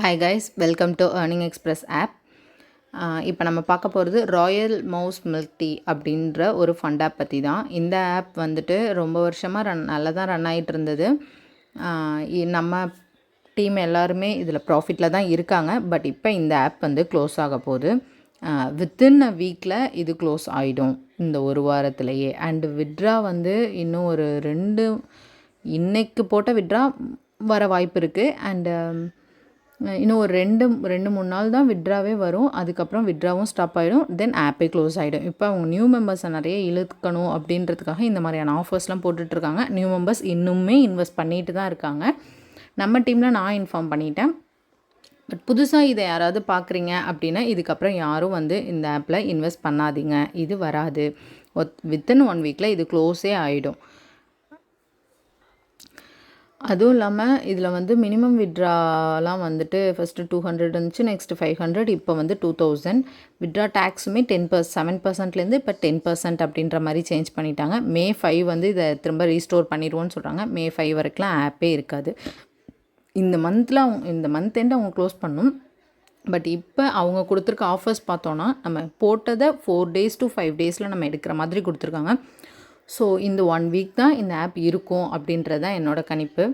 Hi guys welcome to earning express app இப்போ நம்ம பார்க்க போகிறது ராயல் மவுஸ் மில்க் டீ அப்படின்ற ஒரு ஃபண்ட் ஆப் பற்றி தான். இந்த ஆப் வந்துட்டு ரொம்ப வருஷமாக ரன் நல்லா தான் ரன் ஆகிட்டு இருந்தது இ- நம்ம டீம் எல்லாருமே இதில் ப்ராஃபிட்டில் தான் இருக்காங்க. பட் இப்போ இந்த ஆப் வந்து க்ளோஸ் ஆக போகுது. வித்தின் அ வீக்கில் இது க்ளோஸ் ஆகிடும் இந்த ஒரு வாரத்திலேயே. அண்டு விட்ரா வந்து இன்னும் ஒரு ரெண்டு இன்னைக்கு போட்ட விட்ரா வர வாய்ப்பு இருக்குது அண்டு இன்னும் ஒரு ரெண்டு ரெண்டு மூணு நாள் தான் விட்ராவே வரும். அதுக்கப்புறம் விட்ராவும் ஸ்டாப் ஆகிடும் தென் ஆப்பே க்ளோஸ் ஆகிடும் இப்போ அவங்க நியூ மெம்பர்ஸை நிறைய இழுக்கணும் அப்படின்றதுக்காக இந்த மாதிரியான ஆஃபர்ஸ்லாம் போட்டுட்ருக்காங்க நியூ மெம்பர்ஸ் இன்னுமே இன்வெஸ்ட் பண்ணிட்டு தான் இருக்காங்க. நம்ம டீமில் நான் இன்ஃபார்ம் பண்ணிட்டேன். பட் புதுசாக இதை யாராவது பார்க்குறீங்க அப்படின்னா இதுக்கப்புறம் யாரும் வந்து இந்த ஆப்பில் இன்வெஸ்ட் பண்ணாதீங்க. இது வராது. ஒத் வித்தின் ஒன் வீக்கில் இது க்ளோஸே ஆகிடும் அதுவும் இல்லாமல் இதில் வந்து மினிமம் விட்ராலாம் வந்துட்டு ஃபஸ்ட்டு டூ ஹண்ட்ரட் இருந்துச்சு நெக்ஸ்ட் ஃபைவ் ஹண்ட்ரட் இப்போ வந்து டூ தௌசண்ட் விட்ரா டேக்ஸுமே டென் பர்ஸ் செவன் பர்சன்ட்லேருந்து இப்போ டென் பர்சன்ட் அப்படின்ற மாதிரி சேஞ்ச் பண்ணிட்டாங்க. மே ஃபைவ் வந்து இதை திரும்ப ரீஸ்டோர் பண்ணிடுவோன்னு சொல்கிறாங்க மே ஃபைவ் வரைக்கும்லாம் ஆப்பே இருக்காது. இந்த மந்தில் அவங்க இந்த மந்த் எண்ட் அவங்க க்ளோஸ் பண்ணும். பட் இப்போ அவங்க கொடுத்துருக்க ஆஃபர்ஸ் பார்த்தோன்னா நம்ம போட்டதை ஃபோர் டேஸ் டு ஃபைவ் டேஸில் நம்ம எடுக்கிற மாதிரி கொடுத்துருக்காங்க. ஸோ இந்த ஒன் வீக் தான் இந்த ஆப் இருக்கும் அப்படின்றது தான் என்னோடய கணிப்பு.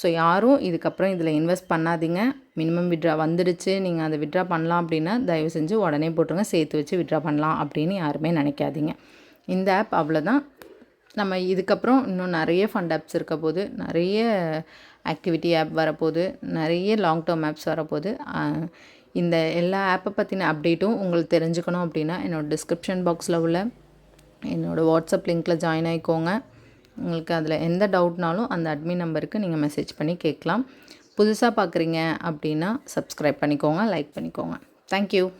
ஸோ யாரும் இதுக்கப்புறம் இதில் இன்வெஸ்ட் பண்ணாதீங்க. மினிமம் விட்ரா வந்துடுச்சு. நீங்கள் அதை விட்ரா பண்ணலாம் அப்படின்னா தயவு செஞ்சு உடனே போட்டுருங்க. சேர்த்து வச்சு விட்ரா பண்ணலாம் அப்படின்னு யாருமே நினைக்காதீங்க. இந்த ஆப் அவ்வளோதான் நம்ம இதுக்கப்புறம் இன்னும் நிறைய ஃபண்ட் ஆப்ஸ் இருக்க போது நிறைய ஆக்டிவிட்டி ஆப் வரப்போகுது நிறைய லாங் டேர்ம் ஆப்ஸ் வரப்போகுது இந்த எல்லா ஆப்பை பற்றின அப்டேட்டும் உங்களுக்கு தெரிஞ்சுக்கணும் அப்படின்னா என்னோடய டிஸ்கிரிப்ஷன் பாக்ஸில் உள்ள என்னோடய வாட்ஸ்அப் லிங்க்கில் ஜாயின் ஆகிக்கோங்க உங்களுக்கு அதில் எந்த டவுட்னாலும் அந்த அட்மின் நம்பருக்கு நீங்கள் மெசேஜ் பண்ணி கேட்கலாம். புதுசாக பார்க்குறீங்க அப்படின்னா சப்ஸ்கிரைப் பண்ணிக்கோங்க லைக் பண்ணிக்கோங்க. தேங்க்யூ